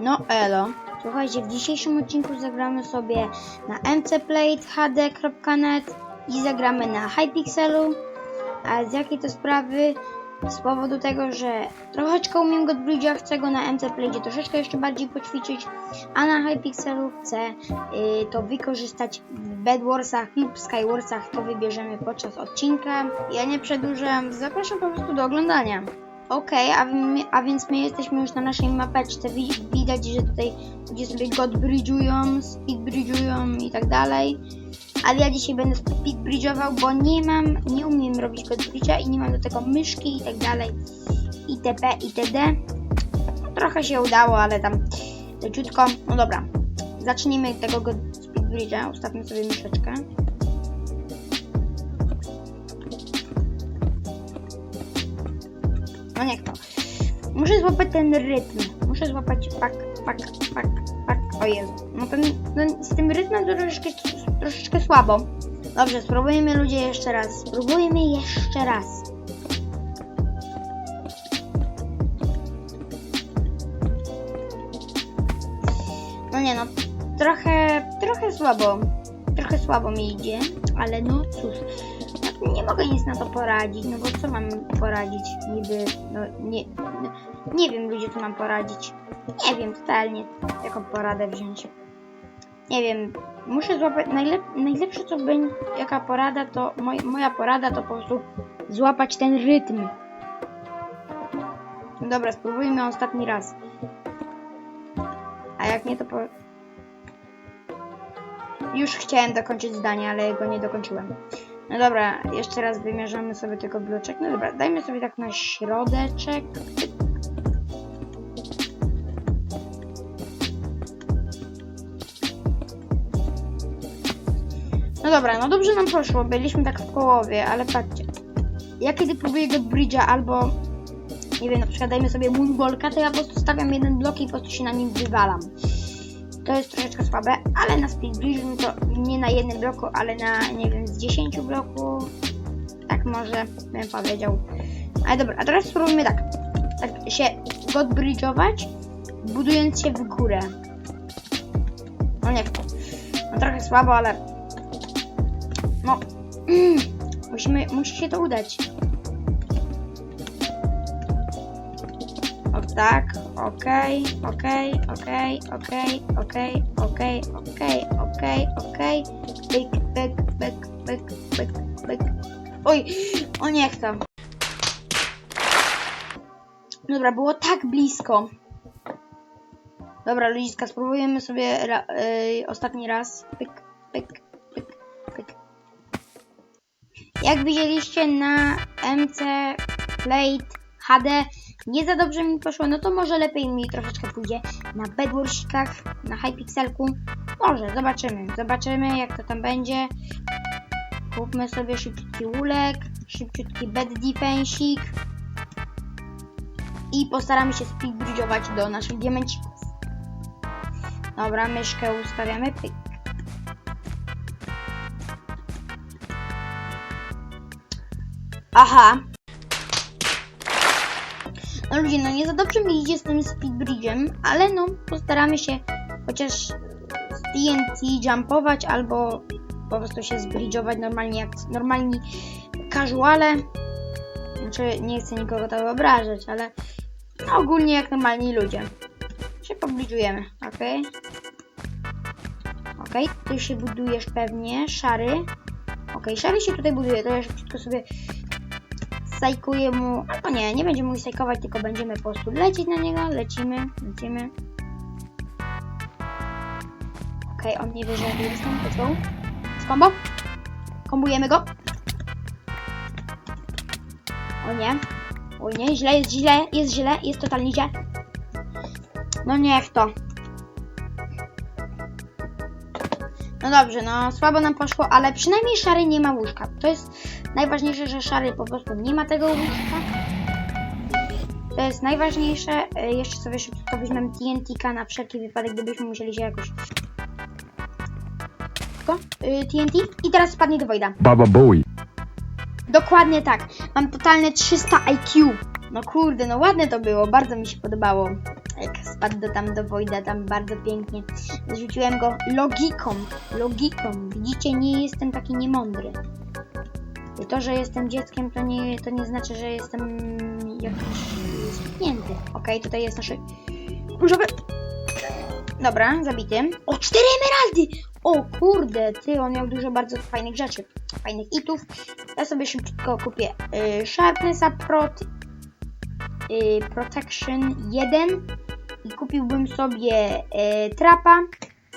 No elo. Słuchajcie, w dzisiejszym odcinku zagramy sobie na mcplayhd.net i zagramy na Hypixelu. A z jakiej to sprawy? Z powodu tego, że troszeczkę umiem Godbridge'a, chcę go na mcplaydzie troszeczkę jeszcze bardziej poćwiczyć, a na Hypixelu chcę y, to wykorzystać w Bedwarsach lub Skywarsach, to wybierzemy podczas odcinka. Ja nie przedłużam, zapraszam po prostu do oglądania. Okej, a, my- a więc my jesteśmy już na naszej mapeczce. Wi- Widać, że tutaj ludzie sobie godbridge'ują, speedbridge'ują i tak dalej. Ale ja dzisiaj będę speedbridge'ował, bo nie mam, nie umiem robić godbridge'a i nie mam do tego myszki i tak dalej. itp. itd. Trochę się udało, ale tam leciutko. No dobra, zacznijmy tego god- speedbridge'a. Ustawmy sobie myszeczkę. No niech to. Muszę złapać ten rytm. Muszę złapać pak, pak, pak, pak. O Jezu. No ten, no z tym rytmem to troszeczkę, troszeczkę słabo. Dobrze, spróbujemy ludzie jeszcze raz. Spróbujmy jeszcze raz. No nie no, trochę, trochę słabo. Trochę słabo mi idzie, ale no cóż. Nie mogę nic na to poradzić, no bo co mam poradzić niby, no nie, no, nie wiem ludzie co mam poradzić. Nie wiem totalnie, jaką poradę wziąć. Nie wiem, muszę złapać, najlep, najlepsze co będzie, jaka porada to, moj, moja porada to po prostu złapać ten rytm. Dobra, spróbujmy ostatni raz. A jak nie to po... Już chciałem dokończyć zdanie, ale go nie dokończyłem. No dobra, jeszcze raz wymierzamy sobie tego bloczek. No dobra, dajmy sobie tak na środeczek. No dobra, no dobrze nam poszło, byliśmy tak w połowie, ale patrzcie. Ja kiedy próbuję go bridge'a albo nie wiem, na przykład dajmy sobie moonwalka, to ja po prostu stawiam jeden blok i po prostu się na nim wywalam. To jest troszeczkę słabe, ale na no to nie na jednym bloku, ale na nie wiem, z 10 bloków. Tak może bym powiedział. Ale dobra, a teraz spróbujmy tak. Tak się godbridge'ować, budując się w górę. No nie. No trochę słabo, ale no musimy, musi się to udać. Tak, okej, okej, okej, okej, okej, okej, okej, okej, okej. Pyk, pyk, pyk, pyk, pyk, pyk. Oj, o niech tam. Dobra, było tak blisko. Dobra, ludziska, spróbujemy sobie ra, y, ostatni raz. Pyk, pyk, pyk, pyk. Jak widzieliście na MC Plate HD nie za dobrze mi poszło, no to może lepiej mi troszeczkę pójdzie na bedwarsikach, na hypixelku. Może, zobaczymy. Zobaczymy jak to tam będzie. Kupmy sobie szybciutki ulek, szybciutki bed defensik i postaramy się speedbridge'ować do naszych diamencików. Dobra, myszkę ustawiamy. Pyk. Aha, no ludzie, no nie za dobrze mi idzie z tym speedbridge'em, ale no postaramy się chociaż z TNT jumpować albo po prostu się zbridge'ować normalnie jak normalni casuale. Znaczy nie chcę nikogo tak obrażać, ale no, ogólnie jak normalni ludzie. Się pobridge'ujemy, okej? Okej, ty się budujesz pewnie, szary. Okej, szary się tutaj buduje, to ja szybciutko sobie sajkuję mu, albo nie, nie będziemy mu sajkować, tylko będziemy po prostu lecieć na niego, lecimy, lecimy. Okej, on nie wie, że ja jestem, let's go. Z combo. Kombujemy go. O nie, o nie, źle, jest źle, jest źle, jest totalnie źle. No niech to. No dobrze, no słabo nam poszło, ale przynajmniej szary nie ma łóżka. To jest najważniejsze, że szary po prostu nie ma tego łóżka. To jest najważniejsze. E, Jeszcze sobie szybko weźmiemy TNT na wszelki wypadek, gdybyśmy musieli się jakoś... Tylko, y, TNT i teraz spadnie do Wojda. Baba Bowie. Dokładnie tak. Mam totalne 300 IQ. No kurde, no ładne to było, bardzo mi się podobało. Jak spadł do tam do Wojda, tam bardzo pięknie. Zrzuciłem go logiką, logiką. Widzicie, nie jestem taki niemądry. I To, że jestem dzieckiem, to nie, to nie znaczy, że jestem jakiś stuknięty. Okej, tutaj jest nasze różowe... Dobra, zabity. O, cztery emeraldy! O kurde, ty, on miał dużo bardzo fajnych rzeczy. Fajnych itów. Ja sobie szybciutko kupię y, Sharpnessa Prot y, Protection 1 i kupiłbym sobie y, Trapa,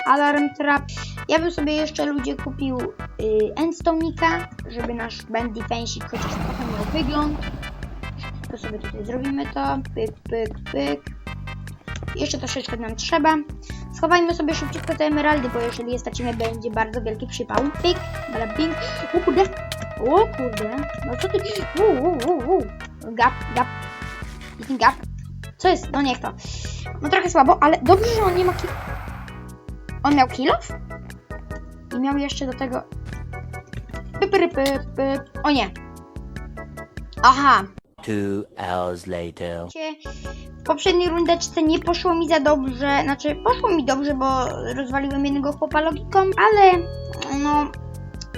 Alarm Trap. Ja bym sobie jeszcze ludzie kupił y, żeby nasz Band Defensive chociaż trochę miał wygląd. To sobie tutaj zrobimy to. Pyk, pyk, pyk. Jeszcze troszeczkę nam trzeba. Schowajmy sobie szybciutko te emeraldy, bo jeżeli je stracimy, będzie bardzo wielki przypał. Pyk, bada ping. O kurde, o kurde. No co ty? Uu, uu, uu, uu. Gap, gap. Co jest? No niech to. No trochę słabo, ale dobrze, że on nie ma ki... On miał kilof? I miał jeszcze do tego... Pyp, pyp, pyp, pyp. O nie. Aha, Two hours later. W poprzedniej rundeczce nie poszło mi za dobrze, znaczy poszło mi dobrze, bo rozwaliłem jednego chłopa logiką, ale no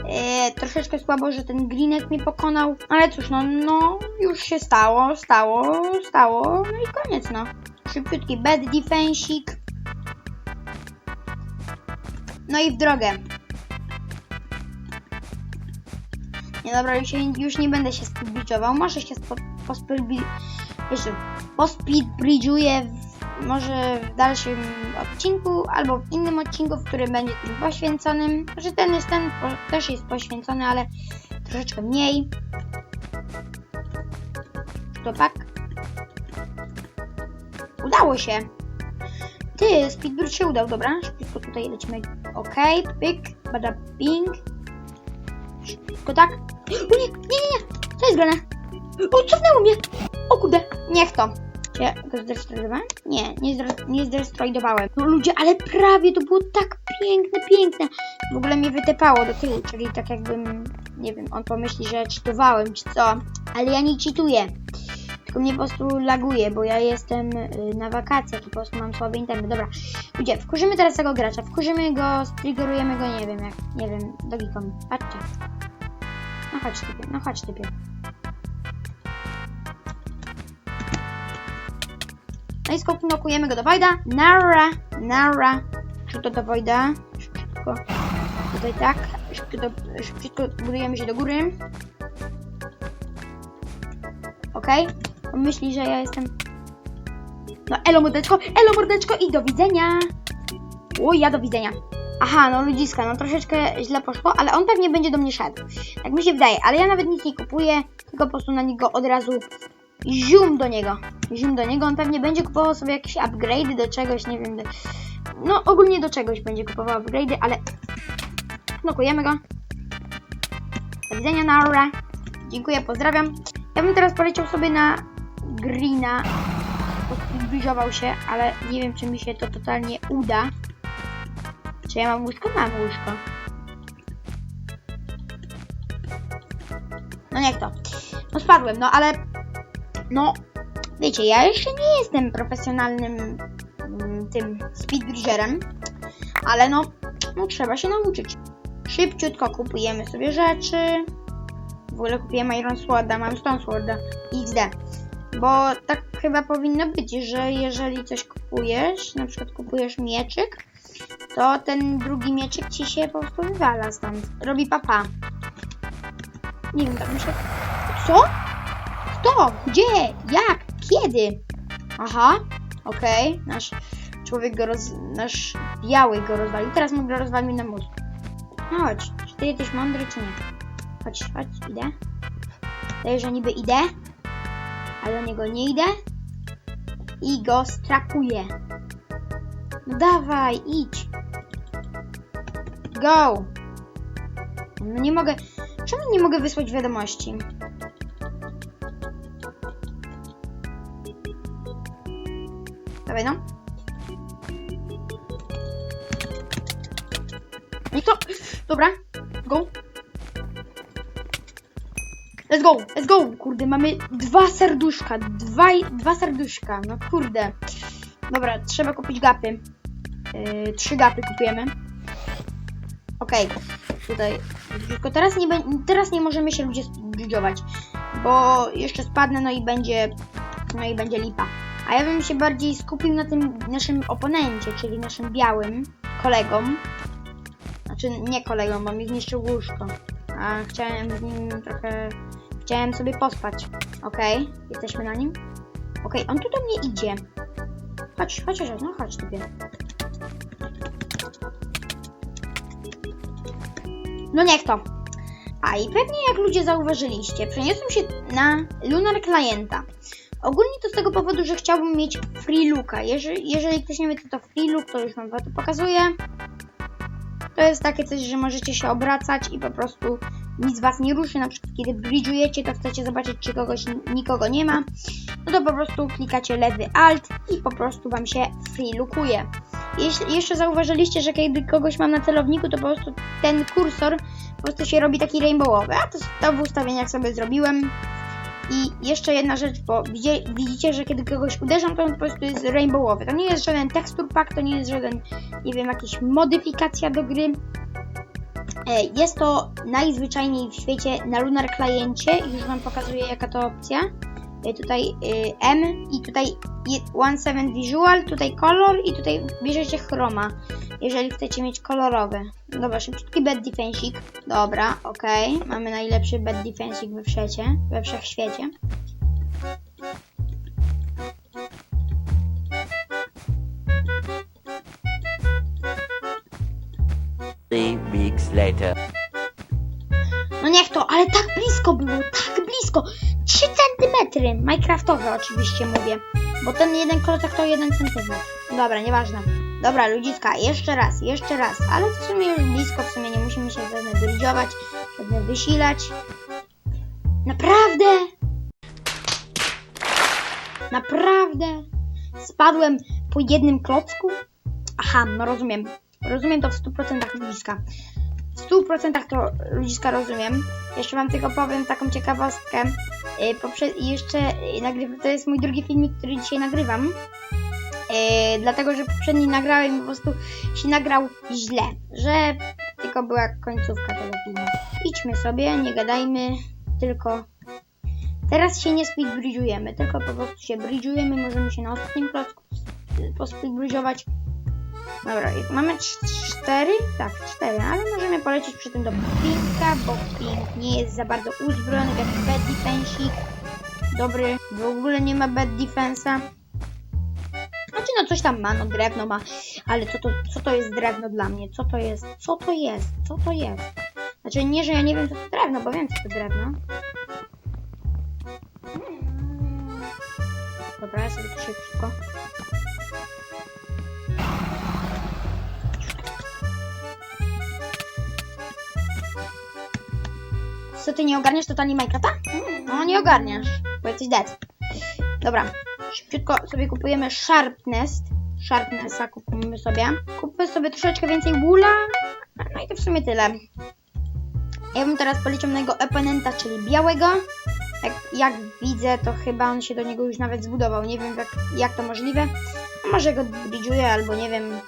e, troszeczkę słabo, że ten greenek mnie pokonał, ale cóż, no, no już się stało, stało, stało, no i koniec, no. Szybciutki bad defensik. No i w drogę. Nie dobra, już, już nie będę się speedbridge'ował, może się spo, pospeedbridge'uję może w dalszym odcinku, albo w innym odcinku, w którym będzie tym poświęconym. Że ten jest ten też jest poświęcony, ale troszeczkę mniej. Topak. Udało się. Ty, speedbridge się udał, dobra. Szybko tutaj lecimy. Ok, pyk, bada ping. Szybko tak. O nie, nie, nie, nie. Co jest grane? O, cofnęło mnie! O kurde, niech to. Ja go zdestrojdowałem? Nie, nie, zdro- nie zdestrojdowałem. No ludzie, ale prawie to było tak piękne, piękne. W ogóle mnie wytepało do tyłu, czyli tak jakbym, nie wiem, on pomyśli, że cheatowałem czy co. Ale ja nie cheatuję. Tylko mnie po prostu laguje, bo ja jestem y, na wakacjach i po prostu mam słaby internet. Dobra, ludzie, wkurzymy teraz tego gracza. Wkurzymy go, striggerujemy go, nie wiem jak, nie wiem, logiką. Patrzcie. No chodź typie, no chodź typie. No i skopnokujemy go do Wojda. Nara, nara. Szybko do Wojda. Szybko. Tutaj tak. Szybko, do, budujemy się do góry. Okej. On myśli, że ja jestem... No elo mordeczko, elo mordeczko i do widzenia. Oj, ja do widzenia. Aha, no ludziska, no troszeczkę źle poszło, ale on pewnie będzie do mnie szedł. Tak mi się wydaje, ale ja nawet nic nie kupuję, tylko po prostu na niego od razu zium do niego. Zium do niego, on pewnie będzie kupował sobie jakieś upgrade'y do czegoś, nie wiem. No ogólnie do czegoś będzie kupował upgrade'y, ale knokujemy go. Do widzenia, Naura. Dziękuję, pozdrawiam. Ja bym teraz poleciał sobie na Greena. Zbliżował się, ale nie wiem, czy mi się to totalnie uda. Czy ja mam łóżko? Mam łóżko. No niech to. No spadłem, no ale... No, wiecie, ja jeszcze nie jestem profesjonalnym mm, tym speedbridgerem, ale no, no trzeba się nauczyć. Szybciutko kupujemy sobie rzeczy. W ogóle kupiłem Iron Sworda, mam Stone Sworda. XD. Bo tak chyba powinno być, że jeżeli coś kupujesz, na przykład kupujesz mieczyk, to ten drugi mieczyk ci się po prostu wywala stąd. Robi papa. Nie wiem, tak myślę. Co? Kto? Gdzie? Jak? Kiedy? Aha, okej. Nasz człowiek go roz... Nasz biały go rozwalił. Teraz mu go rozwalił na mózg. No chodź. Czy ty jesteś mądry, czy nie? Chodź, chodź, idę. Daję, że niby idę, ale do niego nie idę. I go strakuję. No dawaj, idź. Go. No nie mogę. Czemu nie mogę wysłać wiadomości? No. I to. Dobra. Go. Let's go, let's go! Kurde, mamy dwa serduszka, dwa, dwa serduszka, no kurde. Dobra, trzeba kupić gapy. Yy, trzy gapy kupujemy. Okej, tutaj. Tylko teraz nie, teraz nie możemy się ludzie zbridżować, bo jeszcze spadnę, no i będzie, no i będzie lipa. A ja bym się bardziej skupił na tym naszym oponencie, czyli naszym białym kolegom. Znaczy nie kolegom, bo mi zniszczył łóżko. A chciałem z nim trochę... Chciałem sobie pospać. Okej, jesteśmy na nim. Okej, on tu do mnie idzie. Chodź, chodź, chodź, no chodź tutaj. No niech to. A i pewnie jak ludzie zauważyliście, przeniosłem się na Lunar Clienta. Ogólnie to z tego powodu, że chciałbym mieć free looka. Jeżeli, jeżeli ktoś nie wie co to free look, to już wam to pokazuję. To jest takie coś, że możecie się obracać i po prostu nic was nie ruszy. Na przykład kiedy bridge'ujecie, to chcecie zobaczyć, czy kogoś nikogo nie ma. No to po prostu klikacie lewy alt i po prostu wam się free lookuje. Jeśli jeszcze zauważyliście, że kiedy kogoś mam na celowniku, to po prostu ten kursor po prostu się robi taki rainbowowy. A to, to w ustawieniach sobie zrobiłem. I jeszcze jedna rzecz, bo widzie, widzicie, że kiedy kogoś uderzam, to on po prostu jest rainbowowy. To nie jest żaden tekstur pack, to nie jest żaden, nie wiem, jakaś modyfikacja do gry. E, Jest to najzwyczajniej w świecie na Lunar Cliencie. Już Wam pokazuję, jaka to opcja. E, Tutaj y, M i tutaj 1.7 Visual, tutaj kolor i tutaj bierzecie chroma, jeżeli chcecie mieć kolorowy. Dobra, szybciutki bed defensik. Dobra, okej. Mamy najlepszy bed defensik we wszecie, we wszechświecie. Three weeks later. No niech to, ale tak blisko było, tak blisko. 3 centymetry. Minecraftowe oczywiście mówię. Bo ten jeden klocek to 1 centymetr. Dobra, nieważne. Dobra, ludziska, jeszcze raz, jeszcze raz. Ale w sumie już blisko, w sumie nie musimy się żadne bridge'ować, żadne wysilać. Naprawdę? Naprawdę? Spadłem po jednym klocku? Aha, no rozumiem. Rozumiem to w 100% ludziska. W 100% to ludziska rozumiem. Jeszcze wam tylko powiem taką ciekawostkę. Yy, poprze- jeszcze yy, nagryw- to jest mój drugi filmik, który dzisiaj nagrywam. Yy, dlatego, że poprzedni nagrałem i po prostu się nagrał źle, że tylko była końcówka tego filmu. Idźmy sobie, nie gadajmy, tylko teraz się nie speedbridge'ujemy, tylko po prostu się bridge'ujemy, możemy się na ostatnim klocku pospeedbridge'ować. Dobra, mamy cz- cztery? Tak, cztery, ale możemy polecieć przy tym do Pinka, bo Pink nie jest za bardzo uzbrojony w jakiś bad defensik. Dobry, w ogóle nie ma bad defensa. Znaczy no coś tam ma, no drewno ma, ale co to, co to jest drewno dla mnie? Co to jest? Co to jest? Co to jest? Znaczy nie, że ja nie wiem co to drewno, bo wiem co to drewno. Dobra, ja sobie to szybko. Co ty nie ogarniasz totalnie Minecrafta? No nie ogarniasz, bo jesteś dead. Dobra, szybciutko sobie kupujemy Sharpness. Sharpnessa kupimy sobie. Kupmy sobie troszeczkę więcej wool'a. No i to w sumie tyle. Ja bym teraz policzył mojego oponenta, czyli białego. Jak, jak widzę, to chyba on się do niego już nawet zbudował. Nie wiem jak, jak to możliwe. A może go bridge'uje, albo nie wiem.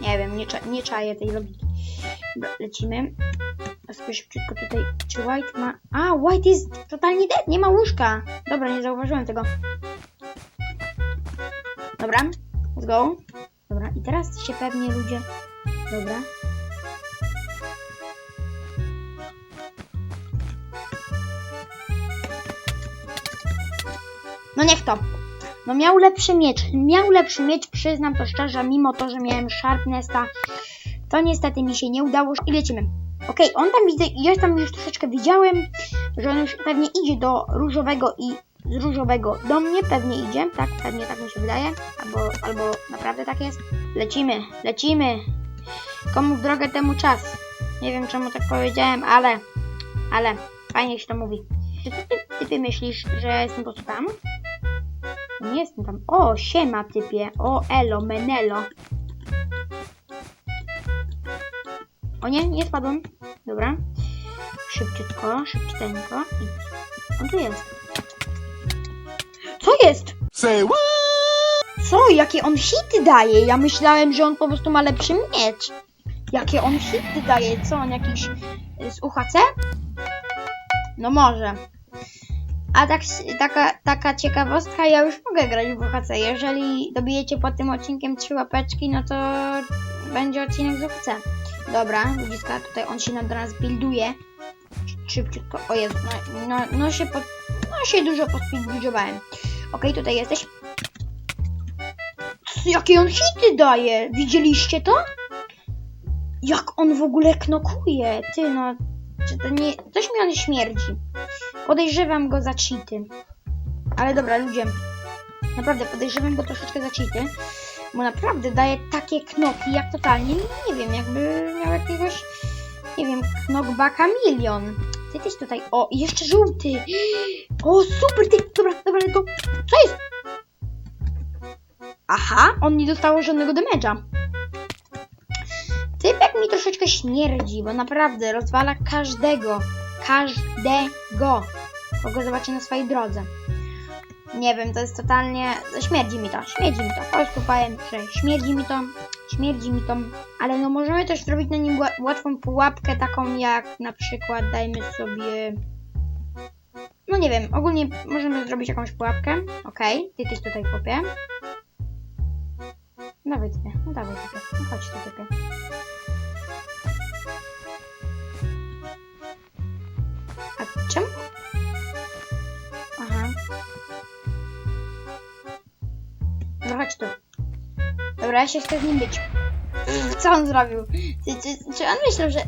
Nie wiem, nie, cza, nie czaję tej logiki. Dobra, lecimy. A sobie szybciutko tutaj. Czy White ma. A, White jest totalnie dead, nie ma łóżka. Dobra, nie zauważyłem tego. Dobra, let's go. Dobra, i teraz się pewnie ludzie. Dobra. No niech to. No miał lepszy miecz. Miał lepszy miecz, przyznam to szczerze, mimo to, że miałem Sharpnessa. To niestety mi się nie udało. I lecimy. Okej, on tam widzę, ja tam już troszeczkę widziałem, że on już pewnie idzie do różowego i z różowego do mnie, pewnie idzie, tak, pewnie tak mi się wydaje, albo, albo naprawdę tak jest. Lecimy, lecimy. Komu w drogę temu czas. Nie wiem czemu tak powiedziałem, ale, ale, fajnie się to mówi. Czy ty, ty, typy myślisz, że jestem po prostu tam? Nie jestem tam. O, siema typie. O, elo, menelo. O nie, nie spadłem. Dobra. Szybciutko, szybciuteńko. I On tu jest. Co jest? Say what? Co? Jakie on hity daje? Ja myślałem, że on po prostu ma lepszy miecz. Jakie on hity daje? Co on jakiś y, z UHC? No może. A tak, taka, taka ciekawostka, ja już mogę grać w UHC. Jeżeli dobijecie pod tym odcinkiem trzy łapeczki, no to będzie odcinek z UHC. Dobra, ludziska, tutaj on się do nas builduje. Szybciutko, o no, no, no się no się dużo podbuildowałem. Okej, tutaj jesteś. Jakie on hity daje! Widzieliście to? Jak on w ogóle knokuje! Ty no, czy to nie... Coś mi on śmierdzi. Podejrzewam go za cheaty. Ale dobra, ludzie. Naprawdę podejrzewam go troszeczkę za cheaty. Bo naprawdę daje takie knoki, jak totalnie, nie wiem, jakby miał jakiegoś, nie wiem, knockbacka milion. Ty jesteś tutaj, o, jeszcze żółty. O, super, ty, dobra, dobra, to, co jest? Aha, on nie dostał żadnego damage'a. Typek mi troszeczkę śmierdzi, bo naprawdę rozwala każdego. Każdego. Kogo zobaczy na swojej drodze. Nie wiem, to jest totalnie... Śmierdzi mi to, śmierdzi mi to. Po prostu powiem, że śmierdzi mi to, śmierdzi mi to. Ale no możemy też zrobić na nim ła- łatwą pułapkę, taką jak na przykład dajmy sobie... No nie wiem, ogólnie możemy zrobić jakąś pułapkę. Okej, ty tyś tutaj chłopie. Dawaj typie, no dawaj typie, no chodź tu typie. Chodź tu. Dobra, ja się chcę z nim być. Co on zrobił? Czy, czy, czy on myślał, że...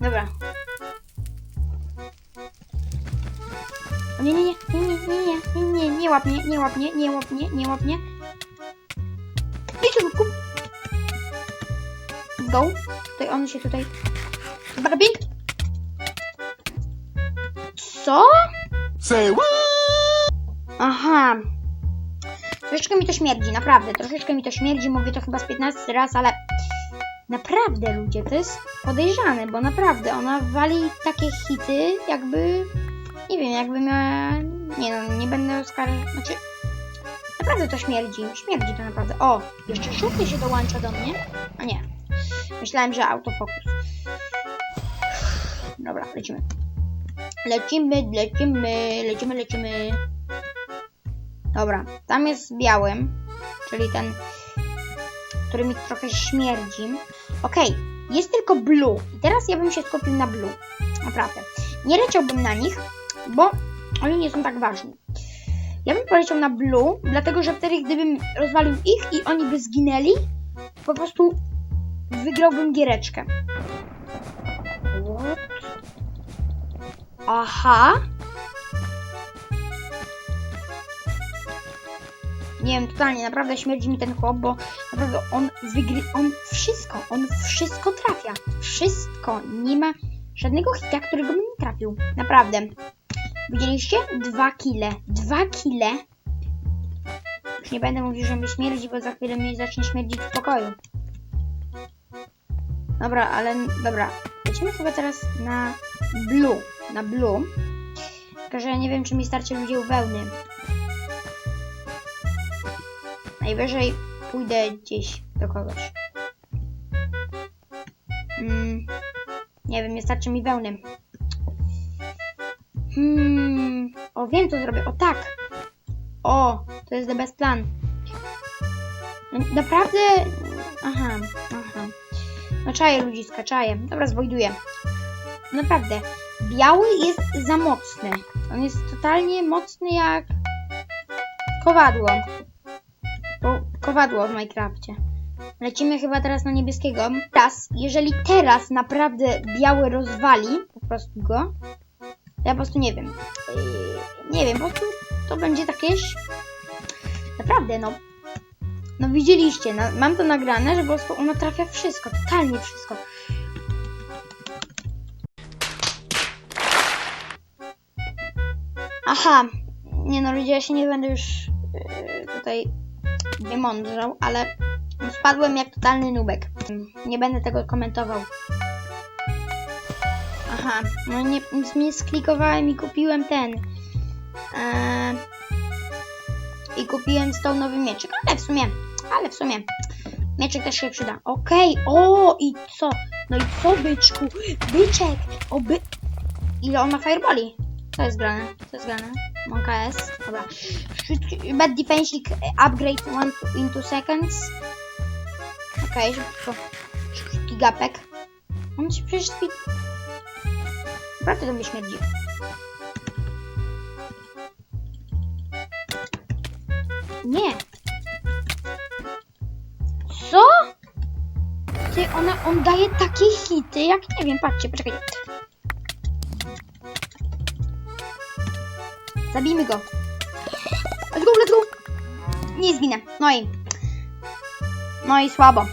Dobra. Nie, nie, nie, nie, nie, nie, nie, nie, nie, nie łap nie łap mnie, nie łap nie łap mnie. Kup. Go. Tutaj on się tutaj... Barabink. Co? Say what? Aha. Troszeczkę mi to śmierdzi, naprawdę. Troszeczkę mi to śmierdzi, mówię to chyba z 15 raz, ale naprawdę ludzie, to jest podejrzane, bo naprawdę ona wali takie hity, jakby nie wiem, jakby miała. Nie no, nie będę oskarżać. Znaczy. Naprawdę to śmierdzi. Śmierdzi to naprawdę. O! Jeszcze żółty się dołącza do mnie. A nie. Myślałem, że autofokus. Dobra, lecimy. Lecimy, lecimy, lecimy, lecimy. Dobra, tam jest białym, czyli ten, który mi trochę śmierdzi. Okej, jest tylko blue. I teraz ja bym się skupił na blue. Naprawdę. Nie leciałbym na nich, bo oni nie są tak ważni. Ja bym poleciał na blue, dlatego że wtedy gdybym rozwalił ich i oni by zginęli, po prostu wygrałbym giereczkę. What? Aha. Nie wiem, totalnie, naprawdę śmierdzi mi ten chłop, bo naprawdę on wygry... on wszystko, on wszystko trafia. Wszystko. Nie ma żadnego hita, którego bym nie trafił. Naprawdę. Widzieliście? Dwa kile. Dwa kile. Już nie będę mówił, że mi śmierdzi, bo za chwilę mi zacznie śmierdzić w pokoju. Dobra, ale dobra. Lecimy chyba teraz na blue. Na blue. Tylko, że ja nie wiem, czy mi starczy ludzi u wełny. Najwyżej pójdę gdzieś do kogoś. Mm, nie wiem, nie starczy mi wełny. Hmm, o wiem co zrobię. O tak. O, to jest the best plan. No, Naprawdę. Aha, aha. No czaję ludziska, czaję. Dobra, zwojduję. Naprawdę. Biały jest za mocny. On jest totalnie mocny jak kowadło. Ko kowadło w Minecrafcie. Lecimy chyba teraz na niebieskiego. Teraz, jeżeli teraz naprawdę biały rozwali po prostu go, to ja po prostu nie wiem. Yy, nie wiem, po prostu to będzie takieś... Naprawdę, no. No widzieliście, no, mam to nagrane, że po prostu ono trafia wszystko, totalnie wszystko. Aha, nie no ludzie, ja się nie będę już yy, tutaj wymądrzał, ale spadłem jak totalny nubek. Nie będę tego komentował. Aha, no nie, nie sklikowałem i kupiłem ten. Eee, I kupiłem z tą nowy mieczyk, ale w sumie, ale w sumie. Mieczyk też się przyda. Okej, o i co? No i co byczku? Byczek! O by... Ile on ma fireboli? Co jest grane? Co jest grane? Monka S. Dobra. Bad defense upgrade one to, in two seconds. Okej, szybko. Gigapek. On się przecież spi... Naprawdę to mnie śmierdzi. Nie. Co? Ty, ona, on daje takie hity, jak nie wiem, patrzcie, poczekajcie. Zabijmy go. Nie zginę. No i... No słabo.